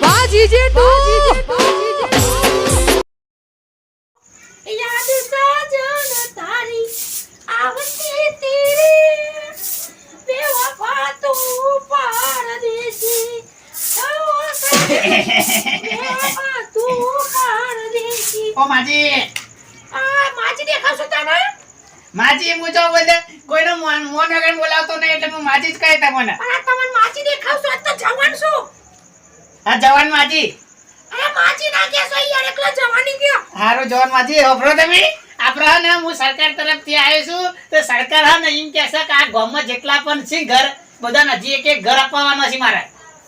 બાજી જેઠું યાદ સાજન તારી આવતી તેરી બેવફા તું પારદેશી બેવફા તું પારદેશી ઓ માજી. આ માજી દેખાશો તને માજી જો બધે. કોઈનો મોન મોન વગર બોલાવતો નહીં એટલે હું માજી જ કહે તમને પણ આ તમને માજી દેખાવશો? આજ તો જવાન છો. આ જવાન માજી. આ માજી ના કહેશો યાર એકલો જવાની ગયો. હારો જવાન માજી હોભરો તમે? આપણે ને હું સરકાર તરફથી આવ્યો છું તો સરકાર હા ને એમ કહેશે કે આ ગામમાં જેટલા પણ છે ઘર બધા હજી એક એક ઘર અપાવવાનો છે મારે.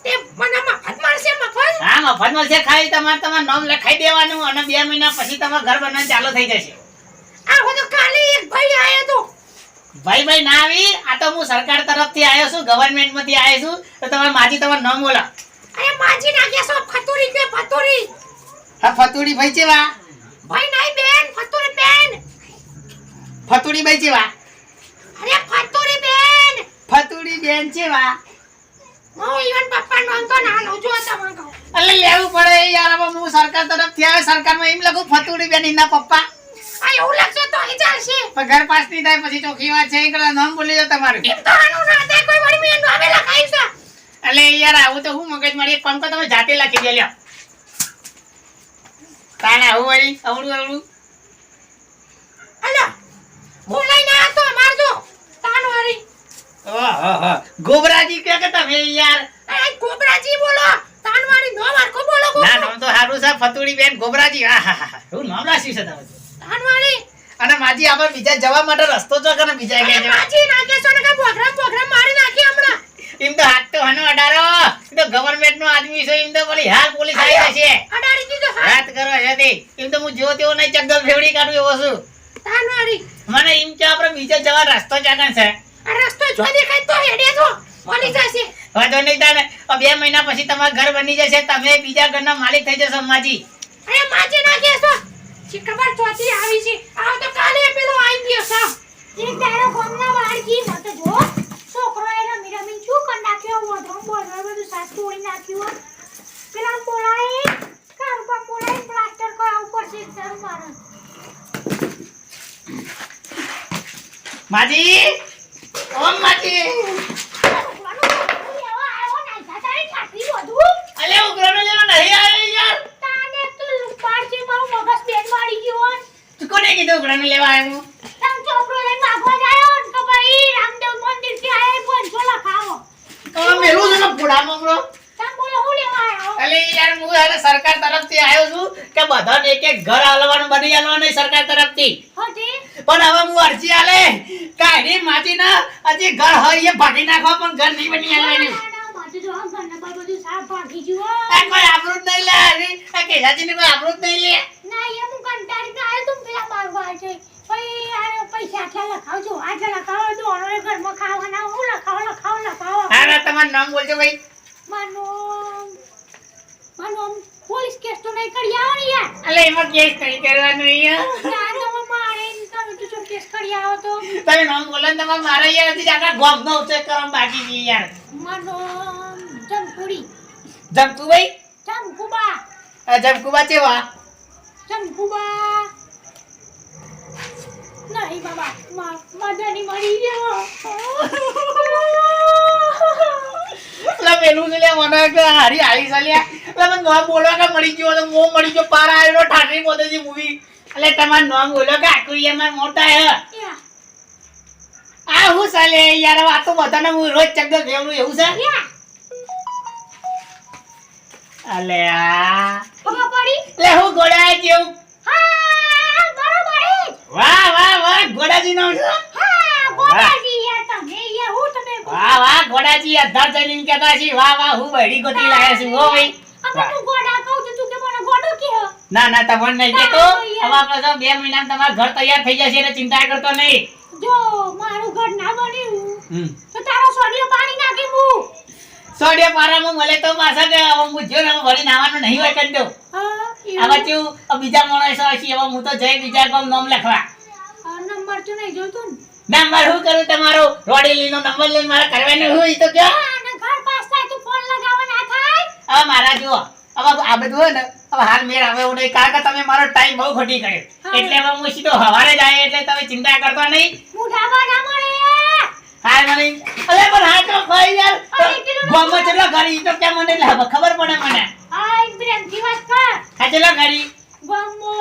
તે મને મફત મળશે મફત? હા મફત મળશે ખાલી તમારે તમારું નામ લખાઈ દેવાનું અને બે મહિના પછી તમારું ઘર બનાવવાનું ચાલુ થઈ જશે. ભાઈ ભાઈ ભાઈ ના આવી. આ તો હું સરકાર તરફથી આવ્યો છું ગવર્મેન્ટમાંથી આવ્યો છું. તો તમારે માજી તમારે ન બોલા અરે માજી ના કેસો ફતુરી કે ફતુરી? હા ફતુડી ભાઈ ચેવા ભાઈ નહીં બેન ફતુરી બેન. ફતુડી ભાઈ ચેવા અરે ફતુરી બેન. ફતુડી બેન ચેવા હું ઈવન પપ્પા નો તો ના લઉં જો તમને કહું. એટલે લેવું પડે યાર હવે હું સરકાર તરફથી આવ્યો સરકારમાં એમ લખું ફતુડી બેન એના પપ્પા. આ એવું લાગશે તો અહીં ચાલશે. પગાર ઘર પાસ નહીં થાય પછી ચોખ્ખી વાત છે એકલા નામ બોલી દો તમારું. એમ તો આનું ના થાય કોઈ વળી મેં નામે લખાઈ છે. એટલે યાર આવું તો હું મગજ મારી એક કામ કરો તમે જાતે લખી દે લ્યો. તાણે આવું વળી અવળું અવળું. અલા બોલાઈ ના તો અમાર જો તાન વાળી. ગોબરાજી કે કે તમે યાર. એ ગોબરાજી બોલો. તાન વાળી નો મારકો બોલો ના નામ તો સારું છે ફતુડી બેન ગોબરાજી હા હા હા. હું નામ રાખ્યું છે તમે અને માજી આપણે બીજા જવા માટે રસ્તો જો કે બીજા કે માજી ના કેસો ને કે પ્રોગ્રામ પ્રોગ્રામ મારી નાખી હમણાં. એમ તો હાથ તો હનો અડારો તો ગવર્મેન્ટ નો આદમી છે એમ તો બોલી હાલ પોલીસ આવી જશે. અડાડી દીધો હા કરો છે તે તો હું જો તેવો નહીં ચગલ ફેવડી કાઢું એવો છું. તાન મને એમ કે આપણે બીજા જવા રસ્તો ચાકણ છે. આ રસ્તો જો દેખાય તો હેડે જો મળી જશે વાંધો નહીં તાને. બે મહિના પછી તમારું ઘર બની જશે તમે બીજા ઘરના માલિક થઈ જશો માજી. અરે માજી ના કેસો ચોથી આવી છે. આવ તો કાલે પેલો આવી ગયો સા એક દાડો ગોમના વાળકી મત જો. છોકરો એનો મીરામીન શું કર નાખ્યો? વધો બોલર બધું સાત તોડી નાખ્યું પેલા બોલાય પર બોલાય પ્લાસ્ટર કરાવવું પડશે સર મારે માજી ઓમ માજી અલે ઉઘરાનો લેવા નહીં આવ્યો યાર તું ઉઘરાનો લેવા આવ્યો. તો મેલું છે ને બુઢા મમરો એટલે યાર હું આને સરકાર તરફથી આવ્યો છું કે બધાને એક એક ઘર આલવાનું બની આલવાનું સરકાર તરફથી. પણ હવે હું અરજી આલે કાઢી માજી ના હજી ઘર હોય એ ભાગી નાખવા પણ ઘર નહીં બની આલવાનું કોઈ આબરૂ જ નહીં લે કે જાજી ને કોઈ આપણું જ નહીં લે પૈસા આટલા લખાવજો આટલા લખાવો તો અનોય ઘરમાં ખાવાના હું લખાવો લખાવો લખાવો હા ના તમારું નામ બોલજો ભાઈ માનો માનો પોલીસ કેસ તો નહીં કરી આવો ને યાર અલે એમાં કેસ કઈ કરવાનું યાર તમે મારે તમે તો કેસ કરી આવો તો તમે નામ બોલો ને તમારે મારે યાર હજી આખા ગોમ નો ઉચેક કરવા બાકી છે યાર માનોમ જમકુડી જમકુભાઈ જમકુબા આ જમકુબા ચેવા જમકુબા નહીં બાબા મા મદની મરી ગયો એટલે છે લે મને હારી હારી છે લે એટલે મને નામ બોલવા કે મળી ગયો તો મો મળી ગયો. પાર આવેલો ઠાઠરી મોદેજી મૂવી એટલે તમારું નામ બોલો કે આખું એમાં મોટા હે. આ હું ચાલે યાર આ તો બધાને હું રોજ ચક્કર ફેવરું એવું છે. યા અલે આ. ખબર પડી? એટલે હું ગોડા જેવું હા બરોબર વાહ વાહ વાહ ગોડાજી નો છું હા ગોપાજી યાર તમે યાર હું તમે વાહ વાહ ગોડાજી અધર જઈને કહેતા છે. વાહ વાહ હું બહેરી ગોતી લાયા છું હો ભાઈ. અમે તું ગોડા કહું છું તું કે મને ગોડો કે ના ના તમને નહીં ના, હવે આપણે તો બે મહિનામાં તમારું ઘર તૈયાર થઈ જશે એટલે ચિંતા કરતો નહીં. જો મારું ઘર ના બન્યું તો તારો સોડિયો પાણી નાખી હું સોડિયા પારામાં મળે તો પાછા કે હવે હું જો ને વળી નાવાનું નહીં હોય કંડો દઉં. હા આવા કેવું બીજા માણસો હશે હવે હું તો જઈ બીજા ગામ નામ લખવા. નંબર તો નહીં જોતો ને. નંબર શું કરું તમારો? રોડેલી નો નંબર લઈને મારે હું હોય તો કે અને ઘર પાસ થાય તો ફોન લગાવ હવે મારા જુઓ હવે આ બધું હોય ને હવે હાલ મેળ આવે એવું નહીં કારણ કે તમે મારો ટાઈમ બહુ ઘટી કર્યો એટલે હવે હું સીધો હવારે જાય એટલે તમે ચિંતા કરતા નહીં. મુઢામાં ના મળે. હાલ મને અલે પણ હા તો ભાઈ યાર કેટલું ગામમાં ગાડી તો કેમ મને એટલે હવે ખબર પડે મને. આ એક પ્રેમથી વાત કર. હા કેટલો ગાડી ગમો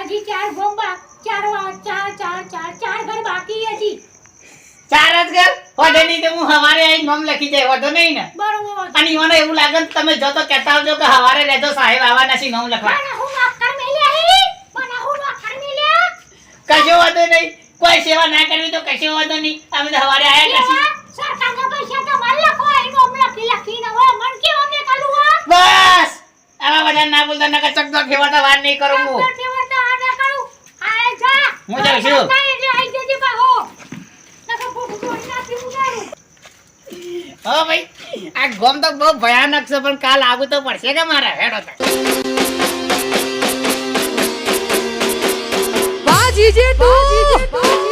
હજી ચાર ગોમ્બા ચાર ચાર ચાર ચાર ચાર ઘર બાકી હજી. ચાર જ ઘર? વધે નહીં તો હું હવારે આઈ નામ લખી જાય વધુ નહીં ને? બરોબર અને મને એવું લાગે તમે જો તો કહેતા આવજો કે હવારે રહેજો સાહેબ આવવાના છે નામ લખવા. હું નોકર હું? નોકર કશો વાંધો નહીં. કોઈ સેવા ના કરવી તો કશો વાંધો નહીં. અમે તો હવારે આયા નથી. સરકારના પૈસા તમારે લખો એ નોમ લખી લખીને હવે મન કેવો મેં કાલું બસ! આવા બધા ના બોલતા નકર ચકચક ખેવાતા વાત નહીં કરું હું ડોક્ટર કેવડતા આ ના કરું આ જા હું જાઉં છું. હો ભાઈ આ ગોમ તો બહુ ભયાનક છે પણ કાલ આવું તો પડશે કે મારા? હેડો તો. બાજી જે તું